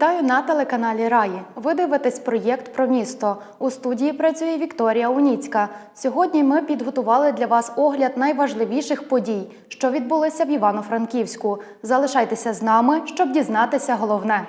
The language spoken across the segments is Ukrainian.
Вітаю на телеканалі Раї. Ви дивитесь проєкт про місто. У студії працює Вікторія Уніцька. Сьогодні ми підготували для вас огляд найважливіших подій, що відбулися в Івано-Франківську. Залишайтеся з нами, щоб дізнатися головне.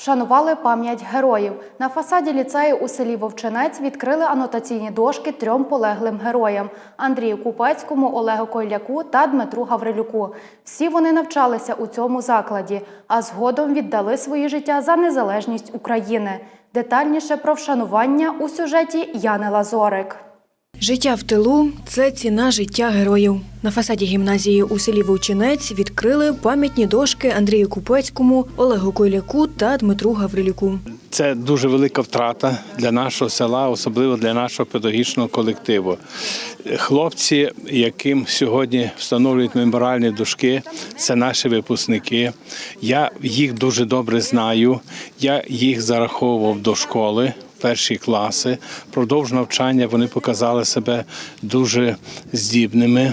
Вшанували пам'ять героїв. На фасаді ліцею у селі Вовчинець відкрили анотаційні дошки трьом полеглим героям Андрію Купецькому, Олегу Койляку та Дмитру Гаврилюку. Всі вони навчалися у цьому закладі, а згодом віддали свої життя за незалежність України. Детальніше про вшанування у сюжеті Яни Лазорик. Життя в тилу це ціна життя героїв. На фасаді гімназії у селі Вовчинець відкрили пам'ятні дошки Андрію Купецькому, Олегу Койляку та Дмитру Гаврилюку. Це дуже велика втрата для нашого села, особливо для нашого педагогічного колективу. Хлопці, яким сьогодні встановлюють меморіальні дошки, це наші випускники. Я їх дуже добре знаю. Я їх зараховував до школи. Перші класи продовж навчання вони показали себе дуже здібними,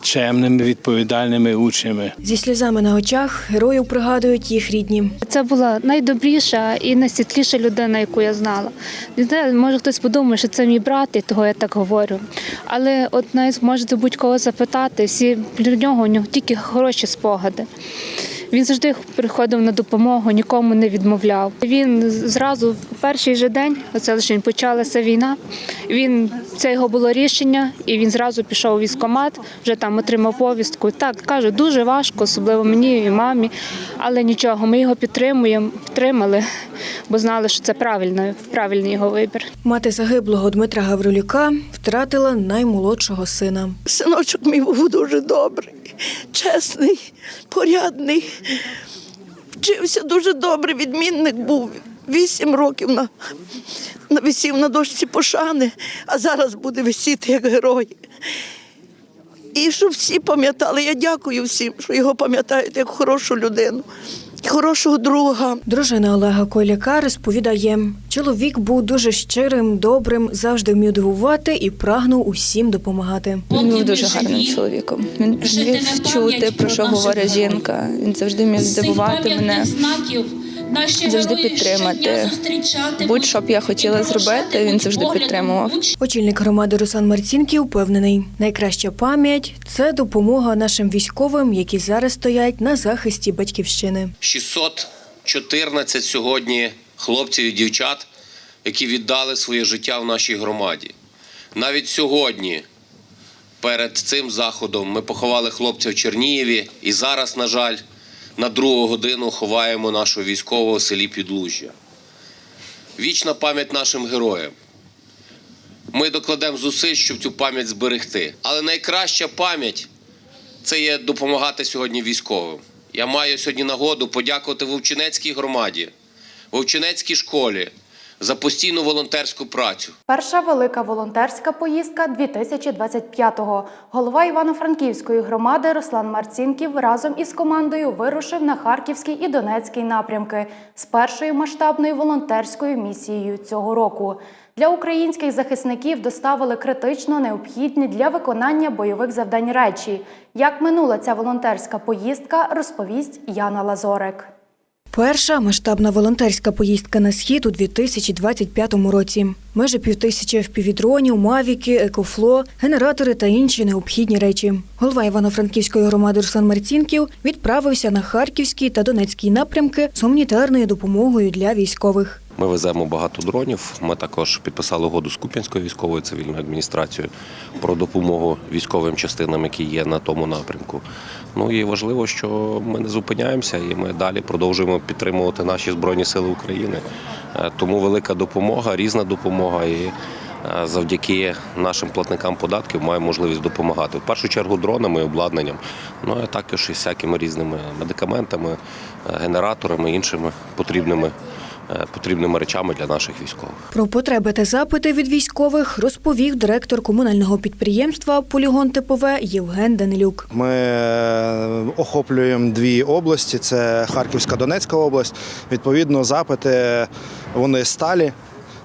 чемними, відповідальними учнями. Зі сльозами на очах героїв пригадують їх рідні. Це була найдобріша і найсвітліша людина, яку я знала. Не знаю, може хтось подумає, що це мій брат, і того я так говорю. Але от навіть можете будь-кого запитати, всі для нього у нього тільки хороші спогади. Він завжди приходив на допомогу, нікому не відмовляв. Він зразу в перший же день, оце лише почалася війна. Він це його було рішення, і він зразу пішов у військкомат, вже там отримав повістку. Так кажу, дуже важко, особливо мені і мамі. Але нічого, ми його підтримуємо, підтримали, бо знали, що це правильно, правильний його вибір. Мати загиблого Дмитра Гаврилюка втратила наймолодшого сина. Синочок мій був дуже добрий, чесний, порядний. Вчився дуже добре, відмінник був. Вісім років на, на висів на дошці пошани, а зараз буде висіти як герой. І щоб всі пам'ятали, я дякую всім, що його пам'ятають як хорошу людину, хорошого друга. Дружина Олега Койляка розповідає, чоловік був дуже щирим, добрим, завжди вмів дивувати і прагнув усім допомагати. Він був дуже гарним чоловіком. Він вмів чути, про що говорить жінка. Він завжди вмів здивувати мене, завжди підтримати. Будь-що б я хотіла зробити, він завжди підтримував. Очільник громади Руслан Марцінків впевнений, найкраща пам'ять це допомога нашим військовим, які зараз стоять на захисті батьківщини. 614 сьогодні хлопців і дівчат, які віддали своє життя в нашій громаді. Навіть сьогодні, перед цим заходом, ми поховали хлопця в Чернієві і зараз, на жаль, на другу годину ховаємо нашого військового в селі Підлужжя. Вічна пам'ять нашим героям. Ми докладемо зусиль, щоб цю пам'ять зберегти. Але найкраща пам'ять це є допомагати сьогодні військовим. Я маю сьогодні нагоду подякувати Вовчинецькій громаді, Вовчинецькій школі за постійну волонтерську працю. Перша велика волонтерська поїздка 2025-го. Голова Івано-Франківської громади Руслан Марцінків разом із командою вирушив на Харківський і Донецький напрямки з першою масштабною волонтерською місією цього року. Для українських захисників доставили критично необхідні для виконання бойових завдань речі. Як минула ця волонтерська поїздка, розповість Яна Лазорик. Перша масштабна волонтерська поїздка на схід у 2025 році. Майже півтисячі впівдронів, мавіки, екофло, генератори та інші необхідні речі. Голова Івано-Франківської громади Руслан Марцінків відправився на Харківський та Донецький напрямки з гуманітарною допомогою для військових. Ми веземо багато дронів. Ми також підписали угоду з Куп'янською військовою цивільною адміністрацією про допомогу військовим частинам, які є на тому напрямку. Ну і важливо, що ми не зупиняємося і ми далі продовжуємо підтримувати наші збройні сили України. Е, Тому велика допомога, різна допомога і. е, Завдяки нашим платникам податків маємо можливість допомагати. В першу чергу дронами, обладнанням, ну а також і всякими різними медикаментами, е, генераторами, іншими потрібними, потрібними речами для наших військових. Про потреби та запити від військових розповів директор комунального підприємства Полігон Типове Євген Данилюк. Ми е, охоплюємо дві області: це Харківська Донецька область. Відповідно, запити вони сталі.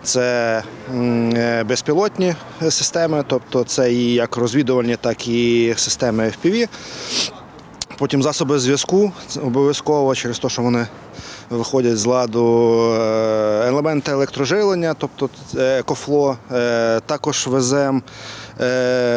Це е, безпілотні системи, тобто це і як розвідувальні, так і системи FPV. Потім засоби зв'язку обов'язково через те, що вони виходять з ладу е, елементи електрожилення, тобто е, екофло, е, також веземо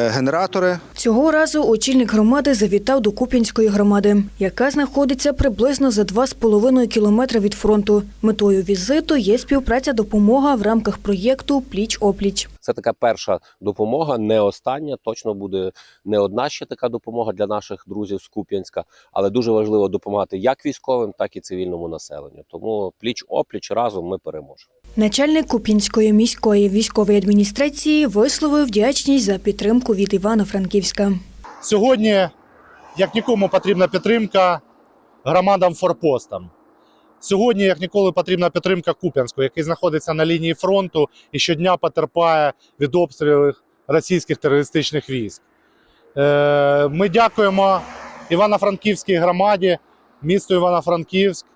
генератори. Цього разу очільник громади завітав до Куп'янської громади, яка знаходиться приблизно за 2,5 кілометри від фронту. Метою візиту є співпраця допомога в рамках проєкту Пліч-опліч. Це така перша допомога, не остання. Точно буде не одна ще така допомога для наших друзів з Куп'янська, але дуже важливо допомагати як військовим, так і цивільному населенню. Тому пліч опліч разом ми переможемо. Начальник Куп'янської міської військової адміністрації висловив вдячність за підтримку від Івано-Франківська. Сьогодні, як нікому, потрібна підтримка громадам форпостам. Сьогодні, як ніколи, потрібна підтримка Куп'янську, який знаходиться на лінії фронту і щодня потерпає від обстрілів російських терористичних військ. Е, Ми дякуємо Івано-Франківській громаді, місту Івано-Франківськ,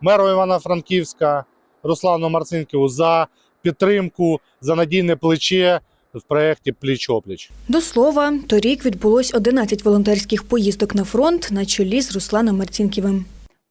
меру Івано-Франківська Руслану Марцинківу за підтримку, за надійне плече в проєкті Пліч-опліч. До слова, торік відбулось 11 волонтерських поїздок на фронт на чолі з Русланом Марцінківим.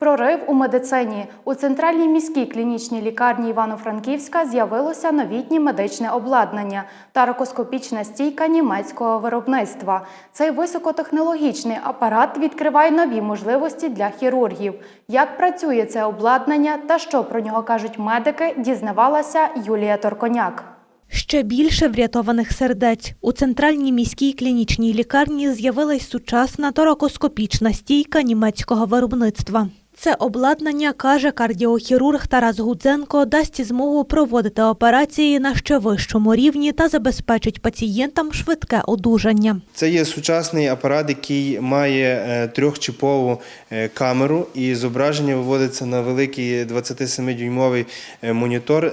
Прорив у медицині у центральній міській клінічній лікарні Івано-Франківська з'явилося новітнє медичне обладнання та ракоскопічна стійка німецького виробництва. Цей високотехнологічний апарат відкриває нові можливості для хірургів. Як працює це обладнання та що про нього кажуть медики, дізнавалася Юлія Торконяк. Ще більше врятованих сердець. У центральній міській клінічній лікарні з'явилась сучасна торакоскопічна стійка німецького виробництва. Це обладнання, каже кардіохірург Тарас Гудзенко, дасть змогу проводити операції на ще вищому рівні та забезпечить пацієнтам швидке одужання. Це є сучасний апарат, який має е, трьохчипову е, камеру, і зображення виводиться на великий 27-дюймовий е, монітор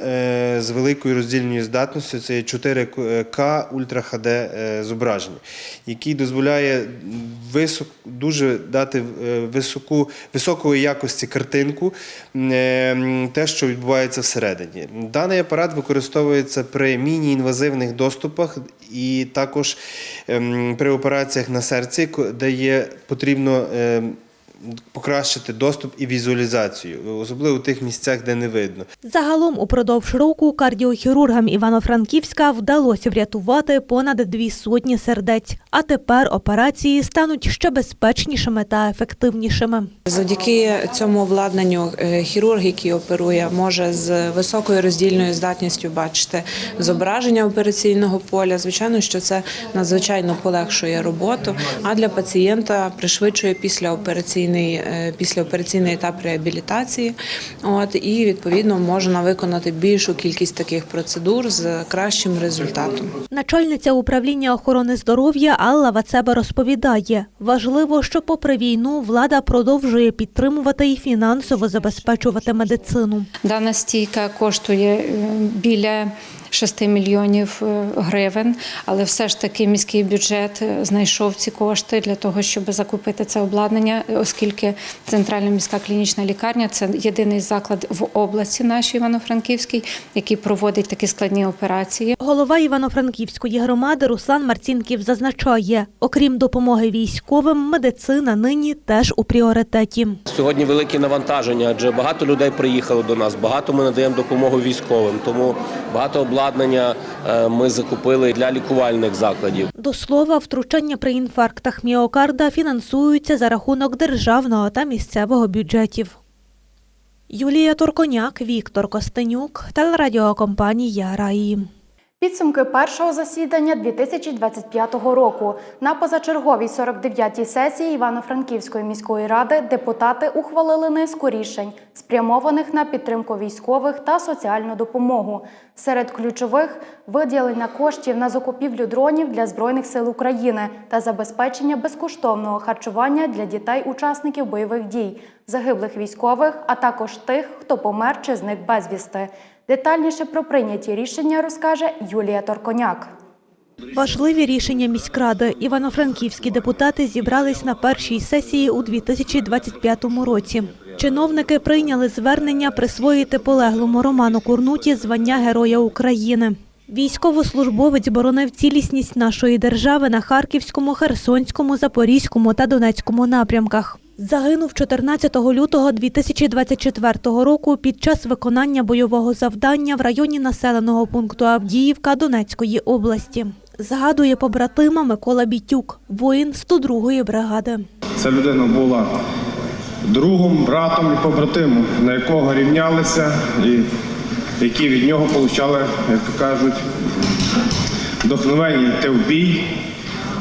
з великою роздільною здатністю. Це є 4К Ультра е, зображення, який дозволяє висок, дуже дати високу, високої якості картинку, е, те, що відбувається всередині. Даний апарат використовується при міні-інвазивних доступах і також ем, при операціях на серці, де є потрібно ем, покращити доступ і візуалізацію, особливо в тих місцях, де не видно. Загалом упродовж року кардіохірургам Івано-Франківська вдалося врятувати понад дві сотні сердець. А тепер операції стануть ще безпечнішими та ефективнішими. Завдяки цьому обладнанню е, хірург, який оперує, може з високою роздільною здатністю бачити зображення операційного поля. Звичайно, що це надзвичайно полегшує роботу, а для пацієнта пришвидшує післяопераційний, е, післяопераційний етап реабілітації. От і відповідно можна виконати більшу кількість таких процедур з кращим результатом. Начальниця управління охорони здоров'я Алла Вацеба розповідає, важливо, що попри війну влада продовжує підтримувати і фінансово забезпечувати медицину. Дана стійка коштує е, біля 6 мільйонів е, гривень, але все ж таки міський бюджет знайшов ці кошти для того, щоб закупити це обладнання, е, оскільки центральна міська клінічна лікарня це єдиний заклад в області нашій Івано-Франківській, який проводить такі складні операції. Голова Івано-Франківської громади Руслан Марцінків зазначає, окрім допомоги військовим, медицина нині теж у пріоритеті. Сьогодні велике навантаження, адже багато людей приїхало до нас. Багато ми надаємо допомогу військовим. Тому багато обладнання е, ми закупили для лікувальних закладів. До слова, втручання при інфарктах міокарда фінансуються за рахунок державного та місцевого бюджетів. Юлія Турконяк, Віктор Костенюк, телерадіокомпанія Раї. Підсумки першого засідання 2025 року на позачерговій 49-й сесії Івано-Франківської міської ради депутати ухвалили низку рішень, спрямованих на підтримку військових та соціальну допомогу. Серед ключових виділення коштів на закупівлю дронів для збройних сил України та забезпечення безкоштовного харчування для дітей-учасників бойових дій, загиблих військових, а також тих, хто помер чи зник безвісти. Детальніше про прийняті рішення розкаже Юлія Торконяк. Важливі рішення міськради. Івано-франківські депутати зібрались на першій сесії у 2025 році. Чиновники прийняли звернення присвоїти полеглому Роману Курнуті звання Героя України. Військовослужбовець боронив цілісність нашої держави на Харківському, Херсонському, Запорізькому та Донецькому напрямках. Загинув 14 лютого 2024 року під час виконання бойового завдання в районі населеного пункту Авдіївка Донецької області. Згадує побратима Микола Бітюк, воїн 102-ї бригади. Ця людина була другом, братом і побратимом, на якого рівнялися і які від нього получали, як то кажуть, вдохновення йти в бій,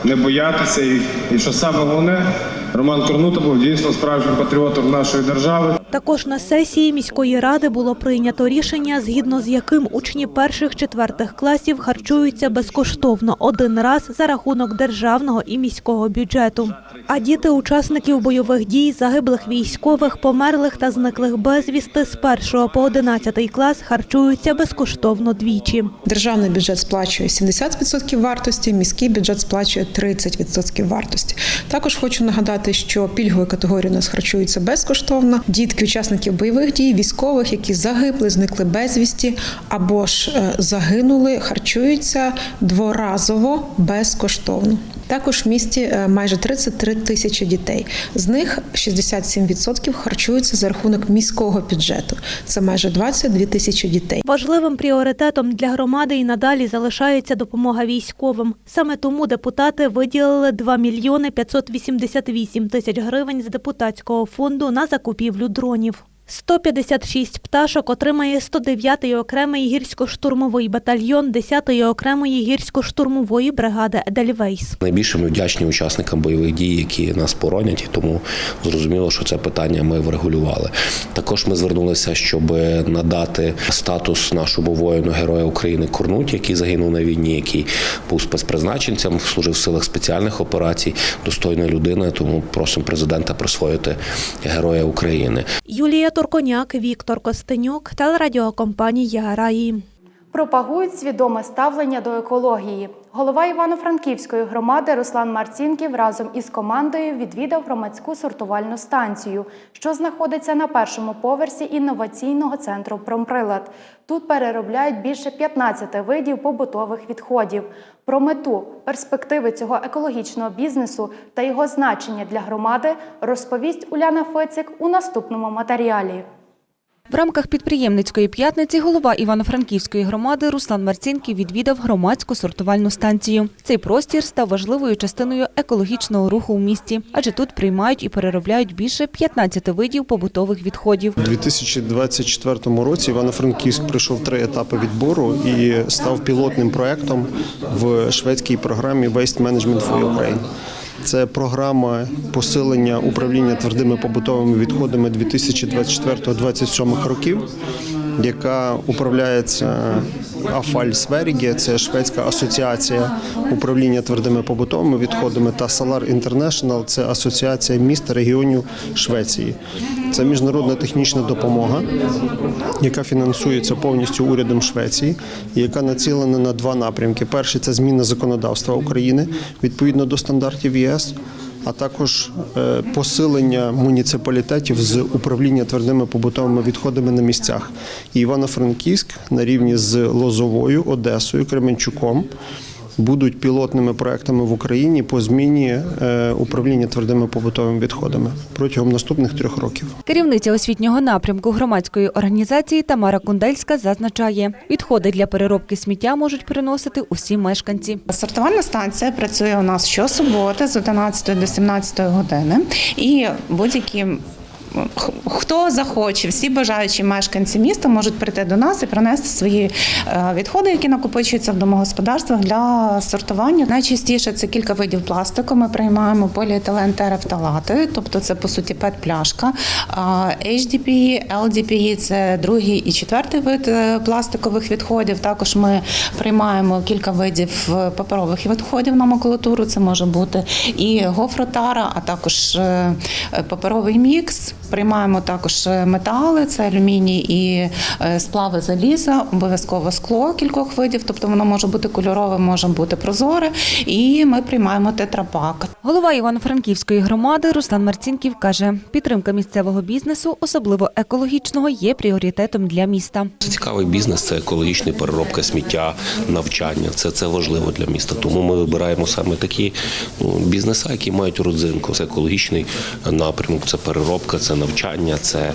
не боятися. І, і що саме головне, Роман Корнута був дійсно справжнім патріотом нашої держави. Також на сесії міської ради було прийнято рішення, згідно з яким учні перших-четвертих класів харчуються безкоштовно один раз за рахунок державного і міського бюджету. А діти учасників бойових дій, загиблих військових, померлих та зниклих безвісти з 1 по 11 клас харчуються безкоштовно двічі. Державний бюджет сплачує 70% вартості, міський бюджет сплачує 30% вартості. Також хочу нагадати, що пільгові категорії у нас харчуються безкоштовно. Дітки учасників бойових дій, військових, які загибли, зникли безвісті або ж е, загинули, харчуються дворазово безкоштовно. Також в місті е, майже 33 тисячі дітей. З них 67% харчуються за рахунок міського бюджету. Це майже 22 тисячі дітей. Важливим пріоритетом для громади і надалі залишається допомога військовим. Саме тому депутати виділили 2 мільйони 588 тисяч гривень з депутатського фонду на закупівлю дронів. 156 пташок отримає 109-й окремий гірсько-штурмовий батальйон 10-ї окремої гірсько-штурмової бригади Едельвейс. Найбільше ми вдячні учасникам бойових дій, які нас боронять, і тому зрозуміло, що це питання ми врегулювали. Також ми звернулися, щоб надати статус нашому воїну Героя України Корнуті, який загинув на війні, який був спецпризначенцем, служив в силах спеціальних операцій, достойна людина. Тому просимо президента присвоїти Героя України. Юлія Турконяк, Віктор Костенюк, телерадіокомпанія Раї. Пропагують свідоме ставлення до екології. Голова Івано-Франківської громади Руслан Марцінків разом із командою відвідав громадську сортувальну станцію, що знаходиться на першому поверсі інноваційного центру Промприлад. Тут переробляють більше 15 видів побутових відходів. Про мету, перспективи цього екологічного бізнесу та його значення для громади розповість Уляна Фицик у наступному матеріалі. В рамках підприємницької п'ятниці голова Івано-Франківської громади Руслан Марцінків відвідав громадську сортувальну станцію. Цей простір став важливою частиною екологічного руху у місті, адже тут приймають і переробляють більше 15 видів побутових відходів. У 2024 році Івано-Франківськ пройшов три етапи відбору і став пілотним проектом в шведській програмі Waste Management for Ukraine. Це програма посилення управління твердими побутовими відходами 2024-2027 років, яка управляється Афаль Сверіге, це шведська асоціація управління твердими побутовими відходами, та Solar International – це асоціація міст та регіонів Швеції. Це міжнародна технічна допомога, яка фінансується повністю урядом Швеції, яка націлена на два напрямки: перший це зміна законодавства України відповідно до стандартів ЄС. А також е, посилення муніципалітетів з управління твердими побутовими відходами на місцях. І Івано-Франківськ на рівні з Лозовою, Одесою, Кременчуком будуть пілотними проектами в Україні по зміні е, управління твердими побутовими відходами протягом наступних трьох років. Керівниця освітнього напрямку громадської організації Тамара Кундельська зазначає, відходи для переробки сміття можуть приносити усі мешканці. Сортувальна станція працює у нас щосуботи з 11 до 17 години, і будь-які хто захоче, всі бажаючі мешканці міста можуть прийти до нас і принести свої е, відходи, які накопичуються в домогосподарствах для сортування. Найчастіше це кілька видів пластику. Ми приймаємо поліетилен терефталати, тобто це по суті пет-пляшка. HDPE, LDPE – це другий і четвертий вид е, пластикових відходів. Також ми приймаємо кілька видів е, паперових відходів на макулатуру. Це може бути і гофротара, а також паперовий мікс. Приймаємо також метали, це алюміній і е, сплави заліза, обов'язково скло кількох видів, тобто воно може бути кольорове, може бути прозоре. І ми приймаємо тетрапак. Голова Івано-Франківської громади Руслан Марцінків каже, підтримка місцевого бізнесу, особливо екологічного, є пріоритетом для міста. Це цікавий бізнес, це екологічна переробка сміття, навчання. Це, це важливо для міста. Тому ми вибираємо саме такі ну, бізнеса, які мають родзинку. Це екологічний напрямок, це переробка, це навчання, це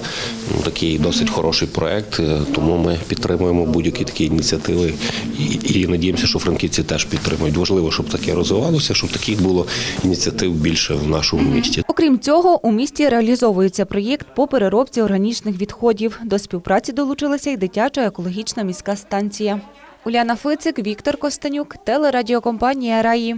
ну, такий досить хороший проект. Е, Тому ми підтримуємо будь-які такі ініціативи і, і надіємося, що франківці теж підтримують. Важливо, щоб таке розвивалося, щоб таких було ініціатив більше в нашому місті. Окрім цього, у місті реалізовується проєкт по переробці органічних відходів. До співпраці долучилася й дитяча екологічна міська станція. Уляна Фицик, Віктор Костенюк, телерадіокомпанія Раї.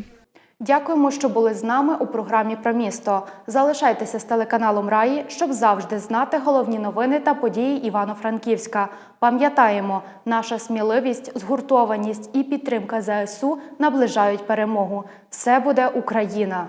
Дякуємо, що були з нами у програмі про місто. Залишайтеся з телеканалом Раї, щоб завжди знати головні новини та події Івано-Франківська. Пам'ятаємо, наша сміливість, згуртованість і підтримка ЗСУ наближають перемогу. Все буде Україна.